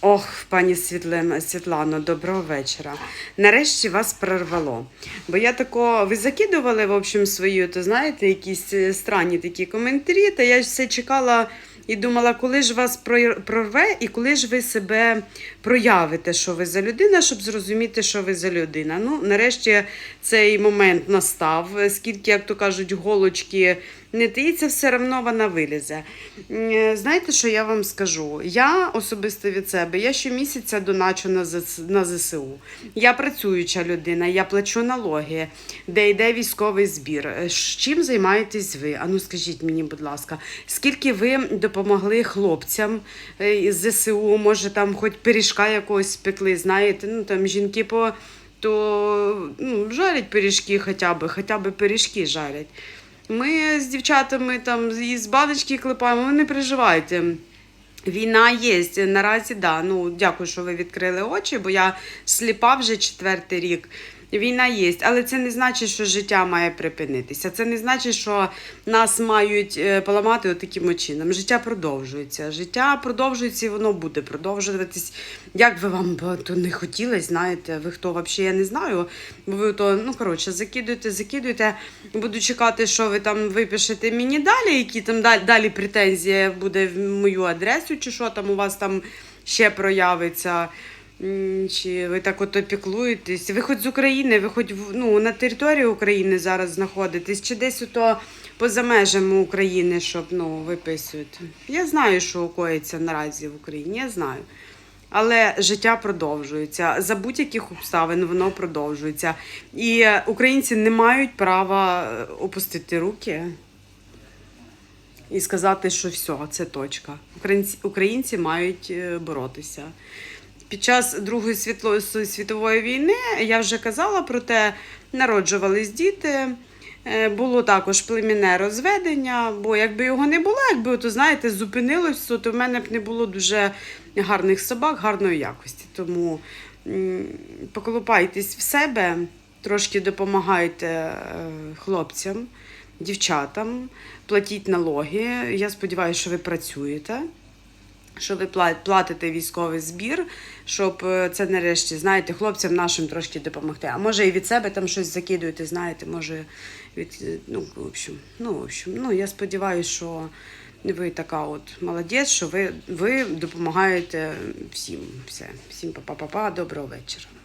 Ох, пані Світлина, Світлано, доброго вечора. Нарешті вас прорвало. Бо я тако, ви закидували, в общем, свою, то знаєте, якісь е, странні такі коментарі, та я все чекала і думала, коли ж вас прорве і коли ж ви себе проявите, що ви за людина, щоб зрозуміти, що ви за людина. Ну, нарешті цей момент настав, скільки, як то кажуть, голочки не таїться, все одно вона вилізе. Знаєте, що я вам скажу? Я особисто від себе, я щомісяця доначу на, ЗСУ. Я працююча людина, я плачу налоги, де йде військовий збір. Е, Чим займаєтесь ви? Ану, скажіть мені, будь ласка, скільки ви допомогли хлопцям е, із ЗСУ? Може, там хоч пиріжка якогось спекли, знаєте? Ну там жінки по то ну, жарять пиріжки хоча б, хоча б пиріжки жарять. Ми з дівчатами там із баночки клепаємо, ви не переживайте. Війна є. Наразі да. Ну, дякую, що ви відкрили очі, бо я сліпа вже четвертий рік. Війна є, але це не значить, що життя має припинитися. Це не значить, що нас мають е, поламати таким чином. Життя продовжується. Життя продовжується і воно буде продовжуватись. Як би вам то не хотілося, знаєте, ви хто взагалі я не знаю. Бо ви то, ну коротше, закидуєте, закидуєте. Буду чекати, що ви там випишете мені далі, які там далі, далі претензії буде в мою адресу, чи що там у вас там ще проявиться. Чи ви так ото піклуєтесь? Ви хоч з України, ви хоч ну, на території України зараз знаходитесь, чи десь ото поза межами України, щоб ну, виписуєте? Я знаю, що коїться наразі в Україні, я знаю. Але життя продовжується. За будь-яких обставин воно продовжується. І українці не мають права е, опустити руки і сказати, що все, це точка. Українці, українці мають е, боротися. Під час Другої світової війни я вже казала про те, народжувались діти. е, Було також племінне розведення, бо якби його не було, якби то знаєте, зупинилось, то в мене б не було дуже гарних собак, гарної якості. Тому поколупайтесь в себе, трошки допомагайте е, хлопцям, дівчатам, платіть налоги. Я сподіваюся, що ви працюєте що ви платите військовий збір, щоб е, це нарешті, знаєте, хлопцям нашим трошки допомогти. А може і від себе там щось закидуєте, знаєте, може від е, ну, в общем, ну, в общем, ну я сподіваюся, що ви така от молодець, що ви, ви допомагаєте всім. Все, всім па-па-па-па, доброго вечора.